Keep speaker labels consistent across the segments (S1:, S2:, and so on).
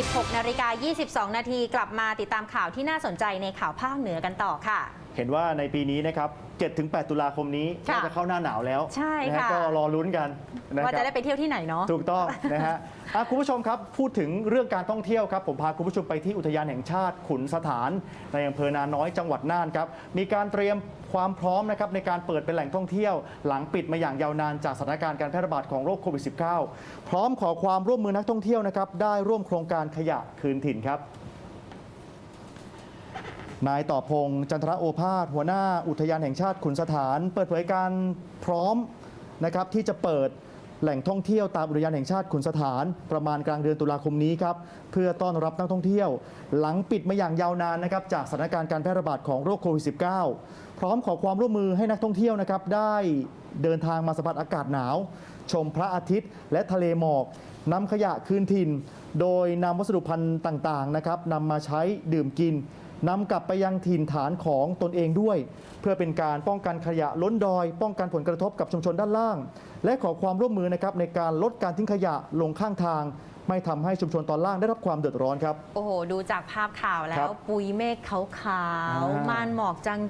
S1: 16นาฬิกา22 นาทีกลับมาติดตามข่าวที่น่าสนใจในข่าวภาคเหนือกันต่อค่ะ
S2: เห็นว่าในปีนี้นะครับ7-8 ตุลาคมนี้
S1: ค่ะ
S2: น่าจะเข้าหน้าหนาวแล้ว
S1: ใช่
S2: นะฮ
S1: ค่ะ
S2: ก็รอลุ้นกันนะค
S1: ว่า
S2: รับ
S1: จะได้ไปเที่ยวที่ไหนเนาะ
S2: ถูกต้อง นะฮะอะคุณผู้ชมครับ พูดถึงเรื่องการท่องเที่ยวครับ ผมพาคุณผู้ชมไปที่อุทยานแห่งชาติขุนสถาน ในอำเภอนาน้อยจังหวัดน่านครับ มีการเตรียมความพร้อมนะครับในการเปิดเป็นแหล่งท่องเที่ยว หลังปิดมาอย่างยาวนานจากสถานการณ์การแพร่ระบาดของโรคโควิด -19 พร้อมขอความร่วมมือนักท่องเที่ยวนะครับได้ร่วมโครงการขยะคืนถิ่นครับ นายต่อพงษ์จันทรโอภาสหัวหน้าอุทยานแห่งชาติขุนสถาน เปิดเผยการพร้อมนะครับที่จะเปิดแหล่งท่องเที่ยวตามอุทยานแห่งชาติขุนสถานประมาณกลางเดือนตุลาคมนี้ครับเพื่อต้อนรับนักท่องเที่ยว หลังปิดมาอย่างยาวนานนะครับจากสถานการณ์การแพร่ระบาดของโรคโควิด -19 พร้อมขอความร่วมมือให้นักท่องเที่ยวนะครับได้เดินทางมาสัมผัสอากาศหนาว ชมพระอาทิตย์ และทะเลหมอกนำขยะคืนถิ่น โดยนำวัสดุพันธุ์ต่างๆนะครับนำมาใช้ดื่มกิน นำกลับไปยังถิ่นฐานของตนเองด้วย เพื่อเป็นการป้องกันขยะล้นดอย ป้องกันผลกระทบกับชุมชนด้านล่าง และขอความร่วมมือนะครับในการลดการทิ้งขยะลงข้างทาง ไม่ทำให้ชุมชนตอนล่างได้รับความเดือดร้อนครับ
S1: โอ้โห ดูจากภาพข่าวแล้
S2: ครั
S1: ว
S2: บ
S1: ปุยเมฆขาว
S2: อ่า
S1: ๆม่านหมอกจาง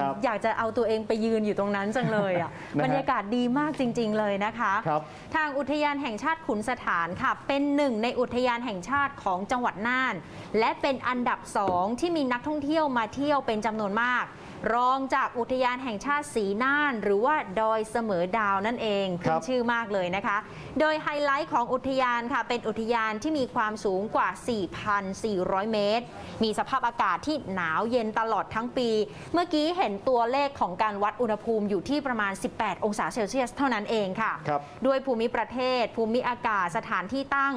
S2: ครับ
S1: ๆอยากจะเอาตัวเองไปยืนอยู่ตรงนั้นจังเลยอะ
S2: นะฮะ
S1: บรรยากาศดีมากจริง ๆ เลยนะคะ
S2: ครับ
S1: ทางอุทยานแห่งชาติขุนสถานค่ะ เป็นหนึ่งในอุทยานแห่งชาติของจังหวัดน่าน และเป็นอันดับสองที่มีนักท่องเที่ยวมาเที่ยวเป็นจำนวนมาก รองจากอุทยานแห่งชาติสีน่าน หรือว่าดอยเสมอดาวนั่นเอง
S2: ครั
S1: ขึ้น
S2: บ
S1: ชื่อมากเลยนะคะ โดยไฮไลท์ของอุทยานค่ะ เป็นอุทยานที่มีความสูงกว่า 4,400 เมตร มีสภาพอากาศที่หนาวเย็นตลอดทั้งปี เมื่อกี้เห็นตัวเลขของการวัดอุณหภูมิอยู่ที่ประมาณ 18 องศาเซลเซียสเท่านั้นเองค่ะ
S2: ครับ
S1: ด้วยภูมิประเทศ ภูมิอากาศสถานที่ตั้ง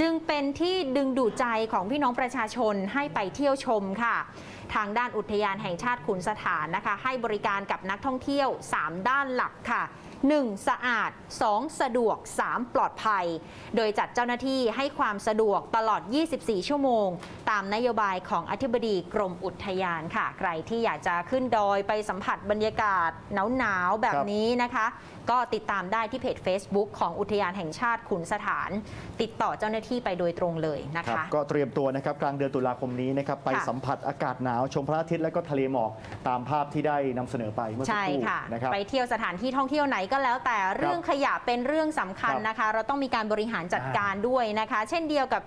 S1: จึงเป็นที่ดึงดูดใจของพี่น้องประชาชนให้ไปเที่ยวชมค่ะ ทางด้านอุทยานแห่งชาติขุนสถานนะคะ ให้บริการกับนักท่องเที่ยว 3 ด้านหลักค่ะ 1. สะอาด 2. สะดวก 3. ปลอดภัย โดยจัดเจ้าหน้าที่ให้ความสะดวกตลอด 24 ชั่วโมง ตามนโยบายของอธิบดีกรมอุทยานค่ะ ใครที่อยากจะขึ้นดอยไปสัมผัสบรรยากาศหนาวๆแบบ
S2: ครับ
S1: นี้นะคะ ก็ติดตามได้ที่เพจ Facebook ของอุทยานแห่งชาติขุนสถาน ติดต่อเจ้าหน้าที่ไปโดยตรงเลยนะ
S2: ครับ
S1: คะ
S2: ก็เตรียมตัวนะครับกลางเดือนตุลาคมนี้นะครับไป
S1: ค่ะ
S2: สัมผัสอากาศหนาวชมพระอาทิตย์และก็ทะเลหมอกตามภาพที่ได้นำเสนอไปเมื่อสัก
S1: ใช่
S2: ครู่
S1: ค่ะ
S2: นะครับ
S1: ไปเที่ยวสถานที่ท่องเที่ยวไหนก็แล้ว แต่เรื่องขยะเป็นเรื่องสำคัญ
S2: ครับ
S1: นะคะ เราต้องมีการบริหารจัดการด้วยนะคะ เช่นเดียวกับ